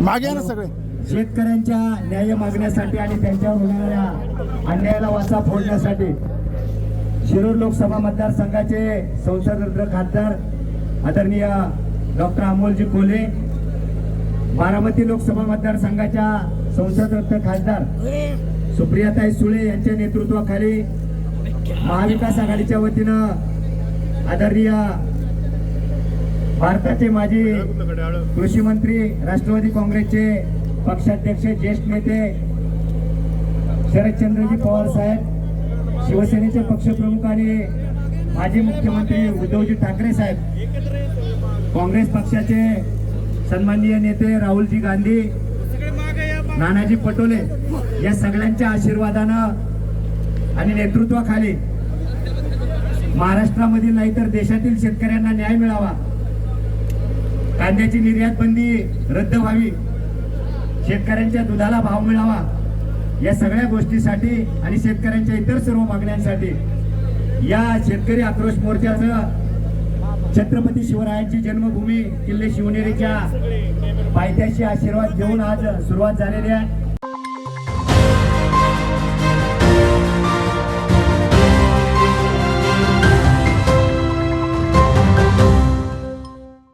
मागे ना सगळे. शेतकऱ्यांच्या न्याय मागण्यासाठी आणि त्यांच्यावर होणाऱ्या अन्यायाला वाचा फोडण्यासाठी शिरूर लोकसभा मतदारसंघाचे संसद खासदार आदरणीय डॉक्टर अमोलजी कोले बारामती लोकसभा मतदारसंघाच्या संसदरत्न खासदार सुप्रियाताई सुळे यांच्या नेतृत्वाखाली महाविकास आघाडीच्या वतीनं आदरणीय भारताचे माजी कृषी मंत्री राष्ट्रवादी काँग्रेसचे पक्षाध्यक्ष ज्येष्ठ नेते शरदचंद्रजी पवार साहेब शिवसेनेचे पक्षप्रमुख आणि माजी मुख्यमंत्री उद्धवजी ठाकरे साहेब काँग्रेस पक्षाचे सन्माननीय नेते राहुलजी गांधी नानाजी पटोले या सगळ्यांच्या आशीर्वादानं आणि नेतृत्वाखाली महाराष्ट्रामधील नाही तर देशातील शेतकऱ्यांना न्याय मिळावा. कांद्याची निर्यात बंदी रद्द व्हावी. शेतकऱ्यांच्या दुधाला भाव मिळावा. या सगळ्या गोष्टीसाठी आणि शेतकऱ्यांच्या इतर सर्व मागण्यांसाठी या शेतकरी आक्रोश मोर्चाचं छत्रपती शिवरायांची जन्मभूमी किल्ले शिवनेरीच्या पायथ्याशी आशीर्वाद घेऊन आज सुरुवात झालेली आहे.